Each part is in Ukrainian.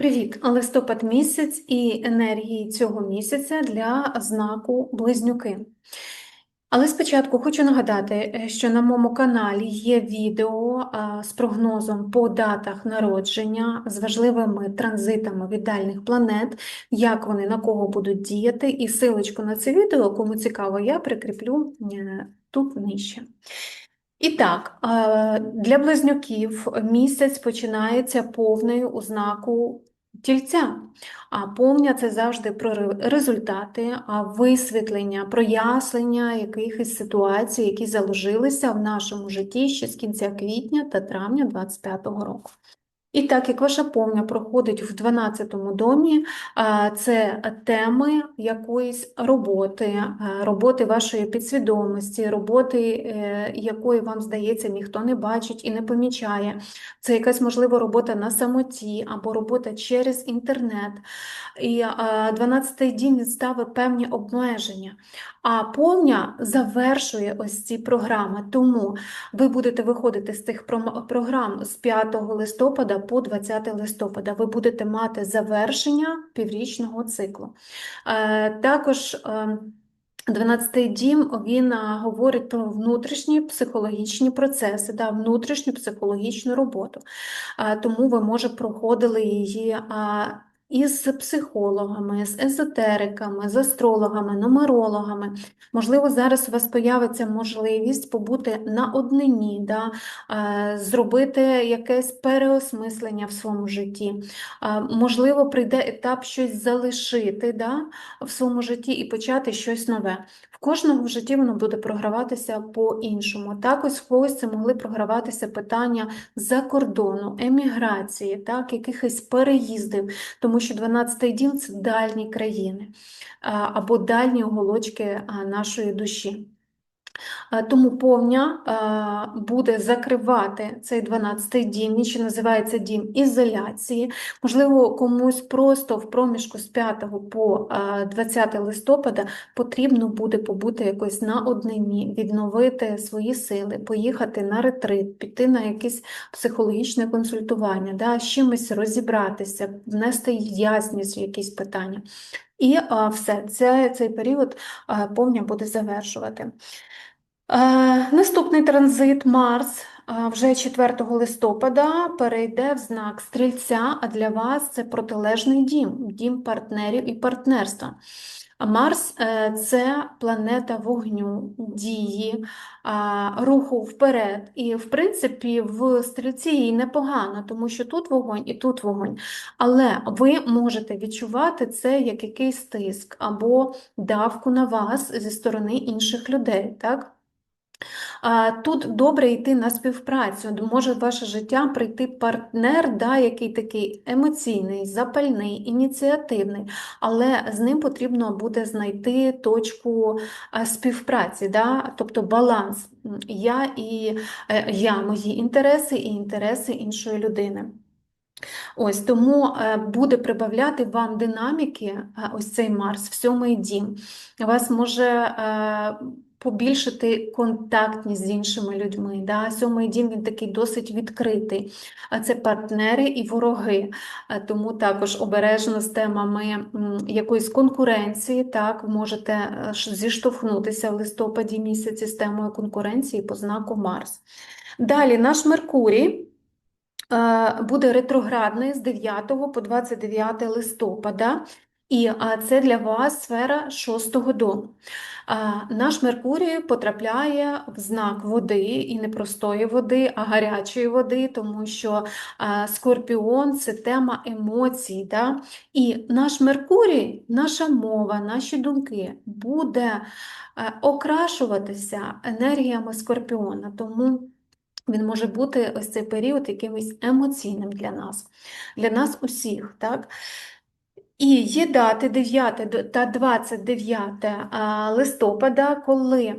Привіт! Листопад місяць і енергії цього місяця для знаку Близнюки. Але спочатку хочу нагадати, е, що на моєму каналі є відео з прогнозом по датах народження, з важливими транзитами від дальних планет, як вони на кого будуть діяти, і силочку на це відео, кому цікаво, я прикріплю е, тут нижче. І так, е, для близнюків місяць починається повною у знаку тільця. А повня це завжди про результати, а висвітлення, прояснення якихось ситуацій, які заложилися в нашому житті ще з кінця квітня та травня 25-го року. І так як ваша повня проходить в 12-му домі, це теми якоїсь роботи, роботи вашої підсвідомості, роботи, е, якої вам здається, ніхто не бачить і не помічає. Це якась можливо робота на самоті або робота через інтернет. І а, 12-й дім ставить певні обмеження. А повня завершує ось ці програми. Тому ви будете виходити з цих програм з 5 листопада по 20 листопада. Ви будете мати завершення піврічного циклу. Е, Також е, 12-й дім він говорить про внутрішні психологічні процеси, да, внутрішню психологічну роботу. Тому ви, може, проходили її із психологами, з езотериками, з астрологами, нумерологами. Можливо, зараз у вас появиться можливість побути на однині, да, е, зробити якесь переосмислення в своєму житті. Е, Можливо, прийде етап щось залишити да, в своєму житті і почати щось нове. В кожного в житті воно буде програватися по-іншому. Також в когось це могли програватися питання за кордону, еміграції, так, якихось переїздів, тому що 12-й дім це дальні країни або дальні оголочки нашої душі. А, Тому повня буде закривати цей 12-й дім, він ще називається дім ізоляції. Можливо, комусь просто в проміжку з 5 по 20 листопада потрібно буде побути якось на однині, відновити свої сили, поїхати на ретрит, піти на якесь психологічне консультування, да, з чимось розібратися, внести ясність в якісь питання. І все, це, цей період повня буде завершувати. Наступний транзит Марс вже 4 листопада перейде в знак Стрільця, а для вас це протилежний дім, дім партнерів і партнерства. Марс е, це планета вогню, дії, руху вперед. І, в принципі, в стрільці їй непогано, тому що тут вогонь і тут вогонь. Але ви можете відчувати це як якийсь тиск або давку на вас зі сторони інших людей. так? Тут добре йти на співпрацю. Може в ваше життя прийти партнер, да, який такий емоційний, запальний, ініціативний, але з ним потрібно буде знайти точку співпраці, да, тобто баланс. Я і е, я, мої інтереси і інтереси іншої людини. Ось тому е, буде прибавляти вам динаміки е, ось цей Марс в сьомий дім. Вас може побільшити контактність з іншими людьми. Да? Сьомий дім він такий досить відкритий. А Це партнери і вороги. Тому також обережно з темами якоїсь конкуренції. Так, можете е, зіштовхнутися в листопаді місяці з темою конкуренції по знаку Марс. Далі наш Меркурій е, буде ретроградний з 9 по 29 листопада, і це для вас сфера шостого дому. Наш Меркурій потрапляє в знак води, і не простої води, а гарячої води, тому що Скорпіон це тема емоцій. Да? І наш Меркурій, наша мова, наші думки буде е, окрашуватися енергіями Скорпіона. Тому він може бути ось цей період якимось емоційним для нас, для нас усіх, так? І є дати 9 та 29 листопада, коли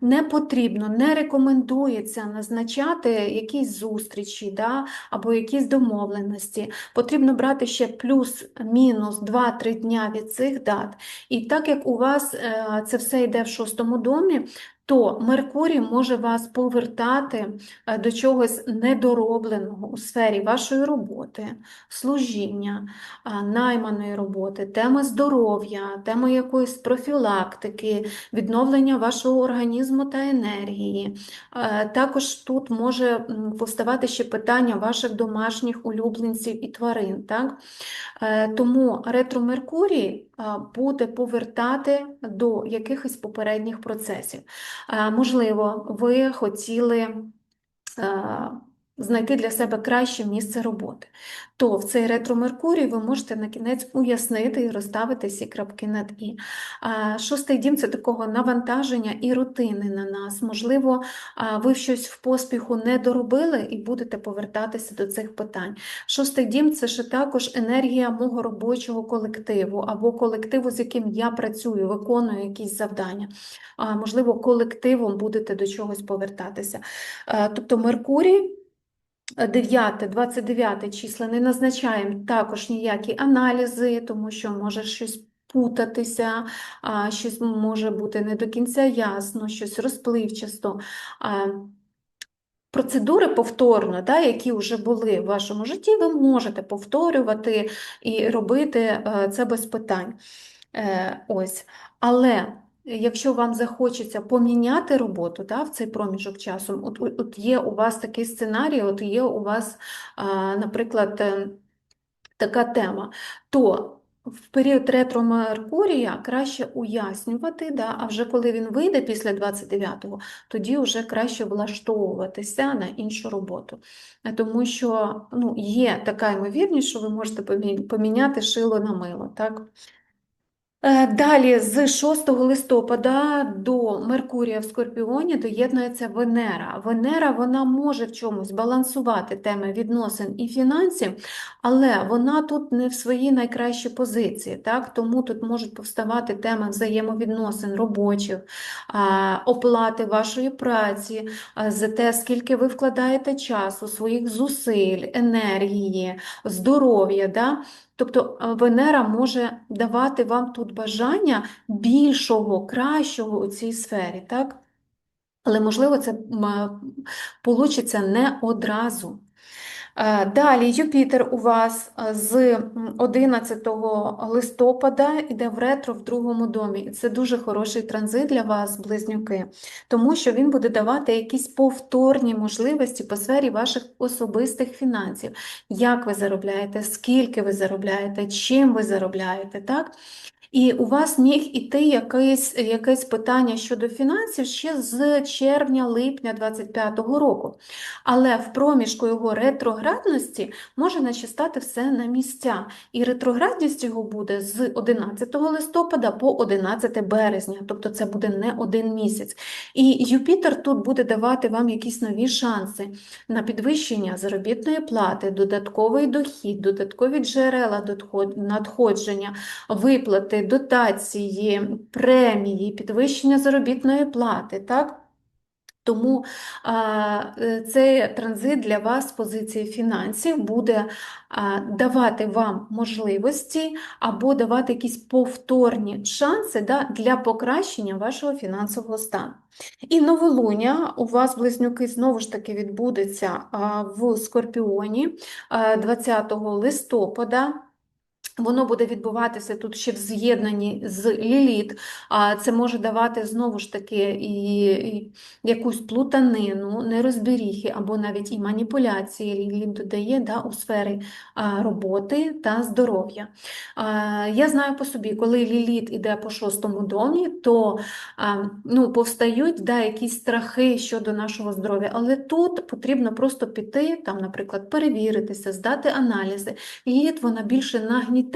не потрібно, не рекомендується назначати якісь зустрічі да, або якісь домовленості. Потрібно брати ще плюс-мінус 2-3 дня від цих дат. І так як у вас е, це все йде в шостому домі, то Меркурій може вас повертати е, до чогось недоробленого у сфері вашої роботи, служіння, найманої роботи, теми здоров'я, теми якоїсь профілактики, відновлення вашого організму та енергії. Е, Також тут може м, повставати ще питання ваших домашніх улюбленців і тварин. Так? Е, Тому ретро Меркурій буде повертати до якихось попередніх процесів. Можливо, ви хотіли знайти для себе краще місце роботи. То в цей ретро Меркурій ви можете на кінець уяснити і розставити всі крапки над і. Шостий дім це такого навантаження і рутини на нас. Можливо, ви щось в поспіху не доробили і будете повертатися до цих питань. Шостий дім це ще також енергія мого робочого колективу або колективу, з яким я працюю, виконую якісь завдання. Можливо, колективом будете до чогось повертатися. Тобто Меркурій. 9, 29 числа не назначаємо також ніякі аналізи, тому що може щось путатися, щось може бути не до кінця ясно, щось розпливчасто. Процедури повторно, да, які вже були в вашому житті, ви можете повторювати і робити е, це без питань. Е, Ось. Але якщо вам захочеться поміняти роботу да, в цей проміжок часу, от, от є у вас такий сценарій, от є у вас, наприклад, е, така тема, то в період ретро Меркурія краще уяснювати, да, а вже коли він вийде після 29-го, тоді вже краще влаштовуватися на іншу роботу. Тому що ну, є така ймовірність, що ви можете поміняти шило на мило. Так? Е, Далі з 6 листопада до Меркурія в Скорпіоні доєднується Венера. Венера вона може в чомусь балансувати теми відносин і фінансів, але вона тут не в своїй найкращій позиції. Так? Тому тут можуть повставати теми взаємовідносин робочих, оплати вашої праці, за те, скільки ви вкладаєте часу, своїх зусиль, енергії, здоров'я. Да? Тобто е, Венера може давати вам тут бажання більшого, кращого у цій сфері, так? Але, можливо, це вийде не одразу. Е, Далі Юпітер у вас е, з 11 листопада йде в ретро в другому домі. І це дуже хороший транзит для вас, близнюки, тому що він буде давати якісь повторні можливості по сфері ваших особистих фінансів. Як ви заробляєте, скільки ви заробляєте, чим ви заробляєте, так? І у вас міг іти якесь, якесь питання щодо фінансів ще з червня-липня 25-го року. Але в проміжку його ретроградності може наче стати все на місця. І ретроградність його буде з 11 листопада по 11 березня, тобто це буде не один місяць. І Юпітер тут буде давати вам якісь нові шанси на підвищення заробітної плати, додатковий дохід, додаткові джерела надходження, виплати, дотації, премії, підвищення заробітної плати. Так? Тому а, цей транзит для вас з позиції фінансів буде а, давати вам можливості або давати якісь повторні шанси да, для покращення вашого фінансового стану. І новолуння у вас, близнюки, знову ж таки відбудеться а, в Скорпіоні а, 20 листопада. Воно буде відбуватися тут ще в з'єднанні з Ліліт, а це може давати знову ж таки і, якусь плутанину, нерозберіхи або навіть і маніпуляції Ліліт додає да, у сфері роботи та здоров'я. Я знаю по собі, коли Ліліт іде по шостому домі, то ну, повстають да, якісь страхи щодо нашого здоров'я, але тут потрібно просто піти, там, наприклад, перевіритися, здати аналізи. Ліліт вона більше нагнітає,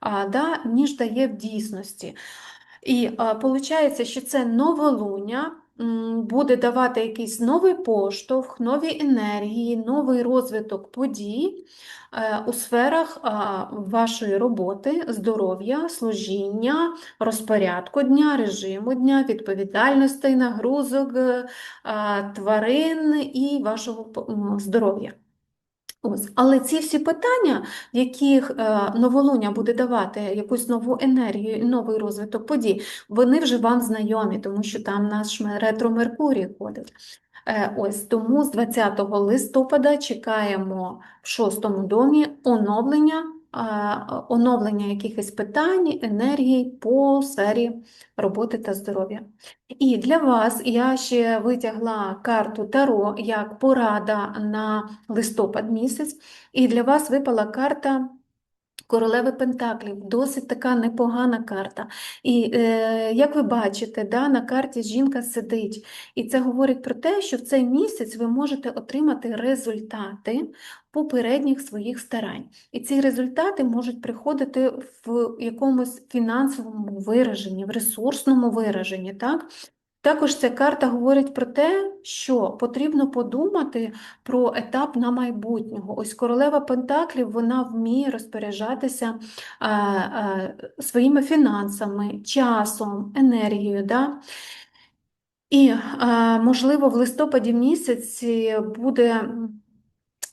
а, да, ніж дає в дійсності. І виходить, що це новолуння буде давати якийсь новий поштовх, нові енергії, новий розвиток подій е, у сферах вашої роботи, здоров'я, служіння, розпорядку дня, режиму дня, відповідальностей, нагрузок, е, тварин і вашого здоров'я. Ось. Але ці всі питання, в яких е, новолуння буде давати якусь нову енергію і новий розвиток подій, вони вже вам знайомі, тому що там наш ретро-Меркурій ходить. Е, Ось тому з 20 листопада чекаємо в шостому домі оновлення, оновлення якихось питань, енергій по сфері роботи та здоров'я. І для вас я ще витягла карту Таро як порада на листопад місяць, і для вас випала карта Королеви Пентаклів, досить така непогана карта. І е, як ви бачите, да, на карті жінка сидить, і це говорить про те, що в цей місяць ви можете отримати результати попередніх своїх старань. І ці результати можуть приходити в якомусь фінансовому вираженні, в ресурсному вираженні. Так? Також ця карта говорить про те, що потрібно подумати про етап на майбутнього. Ось королева Пентаклів вона вміє розпоряджатися е, е, своїми фінансами, часом, енергією. Да? І, е, можливо, в листопаді місяці буде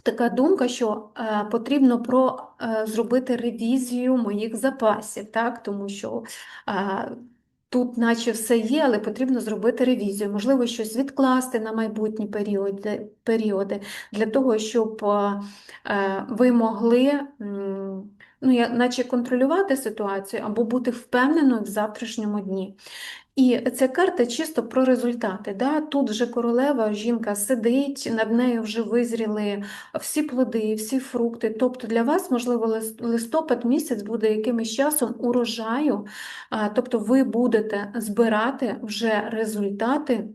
така думка, що е, потрібно про, е, зробити ревізію моїх запасів, так? тому що е, тут наче все є, але потрібно зробити ревізію. Можливо, щось відкласти на майбутні періоди, періоди для того, щоб е, е, ви могли ну, наче контролювати ситуацію або бути впевненою в завтрашньому дні. І ця карта чисто про результати. Да? Тут вже королева, жінка сидить, над нею вже визріли всі плоди, всі фрукти. Тобто для вас, можливо, лис- листопад місяць буде якимось часом урожаю, тобто ви будете збирати вже результати.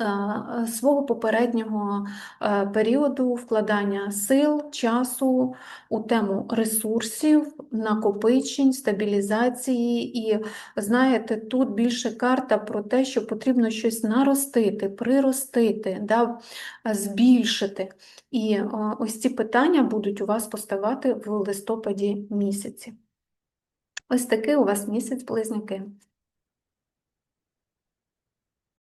Е, Свого попереднього е, періоду вкладання сил, часу у тему ресурсів, накопичень, стабілізації і Знаєте, тут більше карта про те, що потрібно щось наростити, приростити, да, збільшити. І е, ось ці питання будуть у вас поставати в листопаді місяці. Ось такий у вас місяць близнюки.